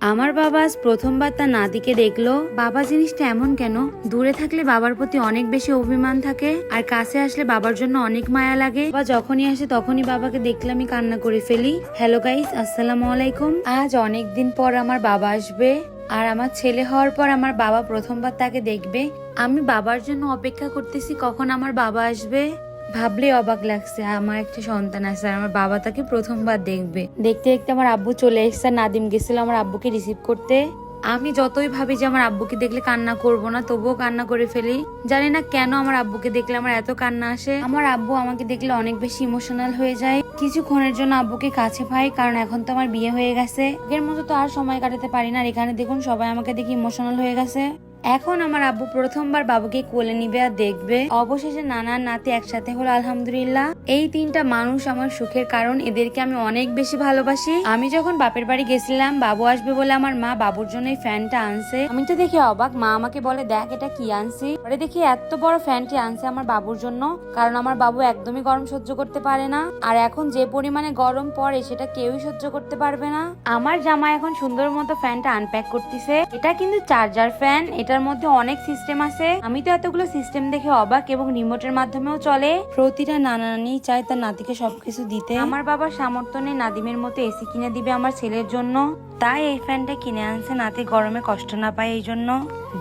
আমার বাবা আজ প্রথমবার তার নাতিকে দেখল। বাবা জিনিসটা এমন কেন? দূরে থাকলে বাবার প্রতি অনেক বেশি অভিমান থাকে, আর কাছে আসলে বাবার জন্য অনেক মায়া লাগে। বা যখনই আসে তখনই বাবাকে দেখলে আমি কান্না করে ফেলি। হ্যালো গাইস, আসসালামু আলাইকুম। আজ অনেক দিন পর আমার বাবা আসবে, আর আমার ছেলে হওয়ার পর আমার বাবা প্রথমবার তাকে দেখবে। আমি বাবার জন্য অপেক্ষা করতেছি কখন আমার বাবা আসবে। ভাবলে অবাক লাগছে। আমার একটা সন্তান আছে আর আমার বাবা তাকে প্রথমবার দেখবে। দেখতে দেখতে আমার আব্বু চলে এসেছে নাদিম গেছিল আমার আব্বুকে রিসিভ করতে। আমি যতই ভাবি যে আমার আব্বুকে দেখলে কান্না করব না তবুও কান্না করে ফেলি। জানি না কেন আমার আব্বুকে দেখলে আমার এত কান্না আসে। আমার আব্বু আমাকে দেখলে অনেক বেশি ইমোশনাল হয়ে যায়। কিছুক্ষণের জন্য আব্বুকে কাছে পাই কারণ এখন তো আমার বিয়ে হয়ে গেছে। এর মতো তো আর সময় কাটাতে পারি না আর এখানে দেখুন সবাই আমাকে দেখে ইমোশনাল হয়ে গেছে। এখন আমার আব্বু প্রথমবার বাবুকে কোলে নিবে আর দেখবে। অবশেষে নানা নাতি একসাথে হলো, আলহামদুলিল্লাহ। এই তিনটা মানুষ আমার সুখের কারণ, এদেরকে আমি অনেক বেশি ভালোবাসি। আমি যখন বাপের বাড়ি গেছিলাম, বাবু আসবে বলে আমার মা বাবুর জন্য এই ফ্যানটা আনছে। আমি তো দেখি অবাক, মা আমাকে বলে, দেখ, এটা কি আনছি? পরে দেখি, এত বড় ফ্যানটি আনছে আমার বাবুর জন্য, কারণ আমার বাবু একদমই গরম সহ্য করতে পারে না। আর এখন যে পরিমাণে গরম পড়ে, সেটা কেউই সহ্য করতে পারবে না। আমার জামা এখন সুন্দর মতো ফ্যানটা আনপ্যাক করতেছে। এটা কিন্তু চার্জার ফ্যান এটার মধ্যে অনেক সিস্টেম আছে। আমি তো এতগুলো সিস্টেম দেখে অবাক এবং রিমোটের মাধ্যমেও চলে। প্রতিটা নানা নানি চায় তার নাতিকে সবকিছু দিতে। আমার বাবার সামর্থ্য নেই নাদিমের মতো এসি কিনে দিবে আমার ছেলের জন্য। তাই এই ফ্যানটা কিনে আনছে। নাতি গরমে কষ্ট না পায় এই জন্য।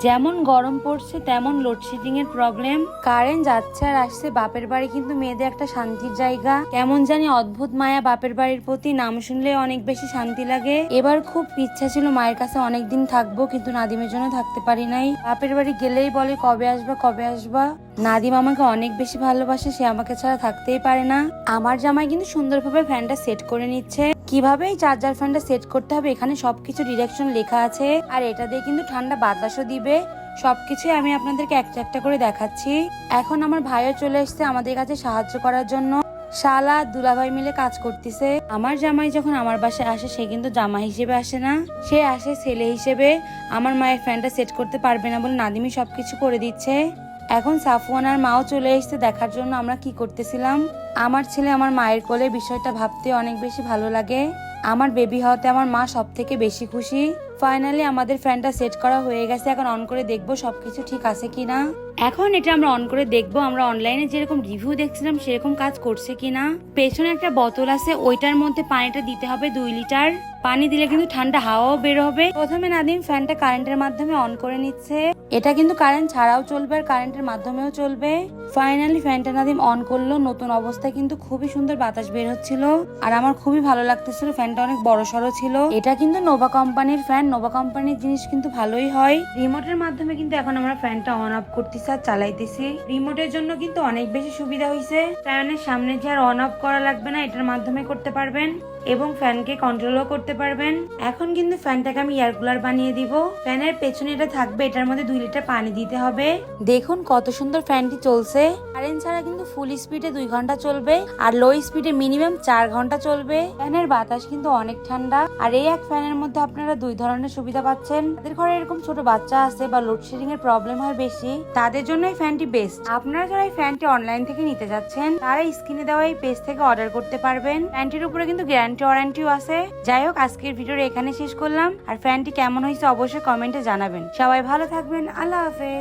যেমন গরম পড়ছে তেমন লোডশেডিং এর প্রবলেম কারেন্ট যাচ্ছে আর আসছে বাপের বাড়ি কিন্তু মেয়েদের একটা শান্তির জায়গা। কেমন জানি অদ্ভুত মায়া বাপের বাড়ির প্রতি নাম শুনলে অনেক বেশি শান্তি লাগে। এবার খুব ইচ্ছা ছিল মায়ের কাছে অনেক দিন থাকব কিন্তু নাদিমের জন্য থাকতে পারি নাই। বাপের বাড়ি গেলেই বলে কবে আসবা কবে আসবা? নাদিম আমাকে অনেক বেশি ভালোবাসে সে আমাকে ছাড়া থাকতেই পারে না। আমার জামাই কিন্তু সুন্দরভাবে ফ্যানটা সেট করে নিচ্ছে। কীভাবে এই চার্জার ফ্যানটা সেট করতে হবে এখানে সবকিছু ডিরেকশন লেখা আছে। আর এটা দিয়ে কিন্তু ঠান্ডা বাতাসও দিবে। সবকিছুই আমি আপনাদেরকে একটা একটা করে দেখাচ্ছি। এখন আমার ভাইও চলে এসেছে আমাদের কাছে সাহায্য করার জন্য। শালা, দুলাভাই মিলে কাজ করতেছে। আমার জামাই যখন আমার বাসায় আসে, সে কিন্তু জামা হিসেবে আসে না। সে আসে ছেলে হিসেবে। আমার মায়ের ফ্যানটা সেট করতে পারবে না বলে নাদিমি সবকিছু করে দিচ্ছে। এখন সাফওয়ানার মাও চলে এসেছে দেখার জন্য আমরা কি করতেছিলাম। আমার ছেলে আমার মায়ের কোলে বিষয়টা ভাবতে অনেক বেশি ভালো লাগে। আমার বেবি হওয়াতে আমার মা সব থেকে বেশি খুশি। ফাইনালি আমাদের ফ্যানটা সেট করা হয়ে গেছে। এখন অন করে দেখব সবকিছু ঠিক আছে কিনা। এখন এটা আমরা অন করে দেখব। আমরা অনলাইনে যেরকম রিভিউ দেখছিলাম, সেরকম কাজ করছে কিনা। পেছনে একটা বোতল আছে, ওইটার মধ্যে পানিটা দিতে হবে দুই লিটার পানি দিলে কিন্তু ঠান্ডা হাওয়াও বের হবে। প্রথমে নাদিম ফ্যানটা কারেন্টের মাধ্যমে অন করে নিচ্ছে। এটা কিন্তু কারেন্ট ছাড়াও চলবে আর কারেন্টের মাধ্যমেও চলবে। ফাইনালি ফ্যানটা নাদিম অন করল। নতুন অবস্থায় কিন্তু খুবই সুন্দর বাতাস বের হচ্ছিল। আর আমার খুবই ভালো লাগতেছিল, ফ্যানটা অনেক বড় সড়ো ছিল। এটা কিন্তু নোভা কোম্পানির ফ্যান নোভা কোম্পানির জিনিস কিন্তু ভালোই হয়। রিমোটের মাধ্যমে কিন্তু এখন আমরা ফ্যানটা অন অফ করতেছি আর চালাইতেছি। রিমোটের জন্য কিন্তু অনেক বেশি সুবিধা হয়েছে ফ্যানের সামনে যে আর অন অফ করা লাগবে না, এটার মাধ্যমে করতে পারবেন। এবং ফ্যানকে কন্ট্রোলও করতে পারবেন। এখন কিন্তু ফ্যানটাকে আমি এয়ার কুলার বানিয়ে দিব। ফ্যানের পেছনে এটা থাকবে, এটার মধ্যে দুই লিটার পানি দিতে হবে। দেখুন কত সুন্দর ফ্যানটি চলছে। কারেন্ট ছাড়া কিন্তু ফুল স্পিডে দুই ঘণ্টা চলবে আর লো স্পিডে মিনিমাম চার ঘণ্টা চলবে। ফ্যানের বাতাস কিন্তু অনেক ঠান্ডা। আর এই এক ফ্যানের মধ্যে আপনারা দুই ধরনের সুবিধা পাচ্ছেন। তাদের ঘরে এরকম ছোট বাচ্চা আছে বা লোডশেডিং এর প্রবলেম হয় বেশি, তাদের জন্য এই ফ্যানটি বেস্ট আপনারা যারা এই ফ্যানটি অনলাইন থেকে নিতে যাচ্ছেন, তারা স্ক্রিনে দেওয়া এই পেজ থেকে অর্ডার করতে পারবেন। ফ্যানটির উপরে কিন্তু গ্যারান্টি ওয়ারেন্টিও আছে। যাই হোক আজকের ভিডিওটা এখানে শেষ করলাম। আর ফ্যানটি কেমন হয়েছে অবশ্যই কমেন্টে জানাবেন। সবাই ভালো থাকবেন। আল্লাহ হাফেজ।